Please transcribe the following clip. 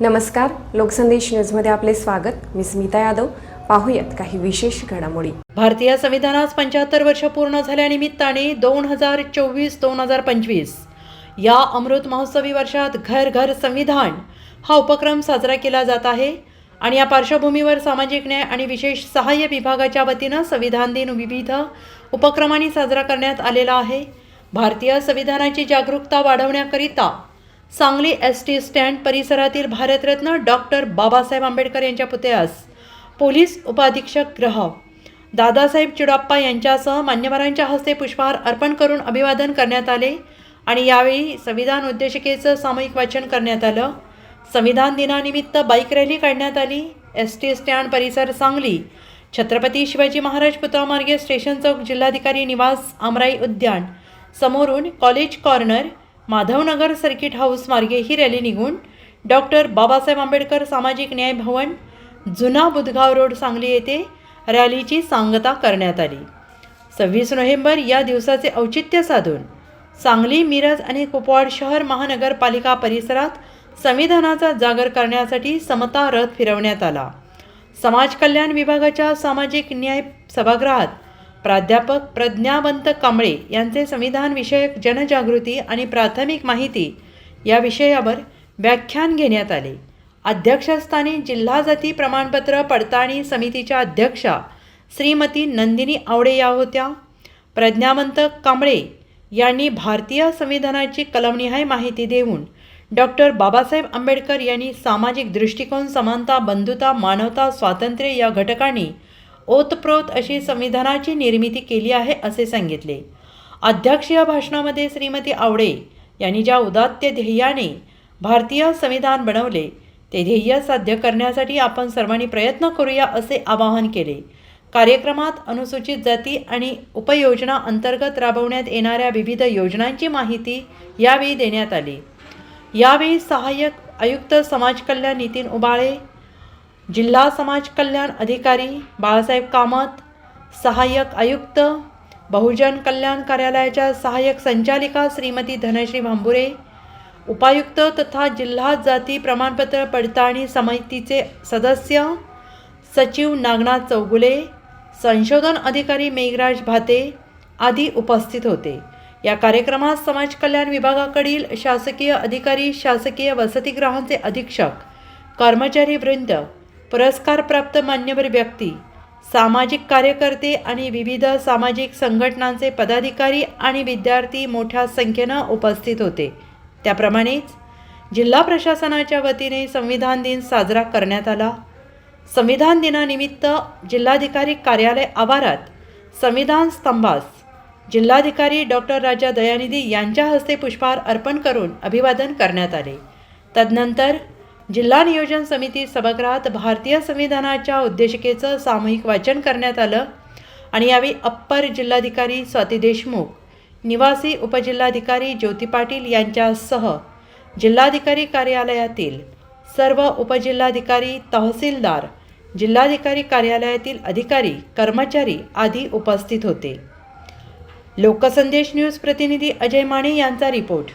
नमस्कार लोकसंदेश न्यूजमध्ये आपले स्वागत. मी स्मिता यादव. पाहूयात काही विशेष घडामोडी. भारतीय संविधानास पंच्याहत्तर वर्ष पूर्ण झाल्यानिमित्ताने दोन हजार चोवीस दोन हजार पंचवीस या अमृत महोत्सवी वर्षात घर घर संविधान हा उपक्रम साजरा केला जात आहे आणि या पार्श्वभूमीवर सामाजिक न्याय आणि विशेष सहाय्य विभागाच्या वतीनं संविधान दिन विविध उपक्रमांनी साजरा करण्यात आलेला आहे. भारतीय संविधानाची जागरूकता वाढवण्याकरिता सांगली एस टी स्टँड परिसरातील भारतरत्न डॉक्टर बाबासाहेब आंबेडकर यांच्या पुतळ्यास पोलीस उपाधीक्षक ग्रह. दादासाहेब चिडाप्पा यांच्यासह मान्यवरांच्या हस्ते पुष्पहार अर्पण करून अभिवादन करण्यात आले आणि यावेळी संविधान उद्देशिकेचं सामूहिक वाचन करण्यात आलं. संविधान दिनानिमित्त बाईक रॅली काढण्यात आली. एस टी स्टँड परिसर सांगली. छत्रपती शिवाजी महाराज पुतळामार्गे स्टेशन चौक जिल्हाधिकारी निवास आमराई उद्यान. समोरून college corner Madhavnagar circuit house मार्गे ही रॅली निघून डॉक्टर बाबासाहेब आंबेडकर सामाजिक न्याय भवन जुना बुधगाव रोड सांगली येथे रॅलीची सांगता करण्यात आली. सव्वीस नोव्हेंबर या दिवसाचे औचित्य साधून सांगली मिरज आणि कुपवाड शहर महानगरपालिका परिसरात संविधानाचा जागर करण्यासाठी समता रथ फिरवण्यात आला. समाज कल्याण विभागाच्या सामाजिक न्याय सभागृहात प्राध्यापक प्रज्ञावंत कांबळे यांचे संविधान विषयक जनजागृती आणि प्राथमिक माहिती या विषयावर व्याख्यान घेण्यात आले. अध्यक्षस्थानी जिल्हा जाती प्रमाणपत्र पडताळणी समितीच्या अध्यक्षा श्रीमती नंदिनी आवडे या होत्या. प्रज्ञावंत कांबळे यांनी भारतीय संविधानाची कलमनिहाय माहिती देऊन डॉक्टर बाबासाहेब आंबेडकर यांनी सामाजिक दृष्टिकोन समानता बंधुता मानवता स्वातंत्र्य या घटकांनी ओतप्रोत अशी संविधानाची निर्मिती केली आहे असे सांगितले. अध्यक्षीय भाषणामध्ये श्रीमती आवडे यांनी ज्या उदात्त ध्येयाने भारतीय संविधान बनवले ते ध्येय साध्य करण्यासाठी आपण सर्वांनी प्रयत्न करूया असे आवाहन केले. कार्यक्रमात अनुसूचित जाती आणि उपयोजना अंतर्गत राबवण्यात येणाऱ्या विविध योजनांची माहिती यावेळी देण्यात आली. यावेळी सहाय्यक आयुक्त समाज कल्याण नितीन उबाळे जिल्हा समाज कल्याण अधिकारी बाळासाहेब कामत सहाय्यक आयुक्त बहुजन कल्याण कार्यालयाच्या सहाय्यक संचालिका श्रीमती धनश्री भांबुरे उपायुक्त तथा जिल्हा जाती प्रमाणपत्र पडताळणी समितीचे सदस्य सचिव नागनाथ चौगुले संशोधन अधिकारी मेघराज भाते आदी उपस्थित होते. या कार्यक्रमात समाज कल्याण विभागाकडील शासकीय अधिकारी शासकीय वसतिगृहांचे अधीक्षक कर्मचारी वृंद पुरस्कारप्राप्त मान्यवर व्यक्ती सामाजिक कार्यकर्ते आणि विविध सामाजिक संघटनांचे पदाधिकारी आणि विद्यार्थी मोठ्या संख्येनं उपस्थित होते. त्याप्रमाणेच जिल्हा प्रशासनाच्या वतीने संविधान दिन साजरा करण्यात आला. संविधान दिनानिमित्त जिल्हाधिकारी कार्यालय आवारात संविधान स्तंभास जिल्हाधिकारी डॉक्टर राजा दयानिधी यांच्या हस्ते पुष्पहार अर्पण करून अभिवादन करण्यात आले. तदनंतर जिल्हा नियोजन समिती सभागृहात भारतीय संविधानाच्या उद्देशिकेचं सामूहिक वाचन करण्यात आलं आणि यावेळी अप्पर जिल्हाधिकारी स्वाती देशमुख निवासी उपजिल्हाधिकारी ज्योती पाटील यांच्यासह जिल्हाधिकारी कार्यालयातील सर्व उपजिल्हाधिकारी तहसीलदार जिल्हाधिकारी कार्यालयातील अधिकारी कर्मचारी आदी उपस्थित होते. लोकसंदेश न्यूज प्रतिनिधी अजय माने यांचा रिपोर्ट.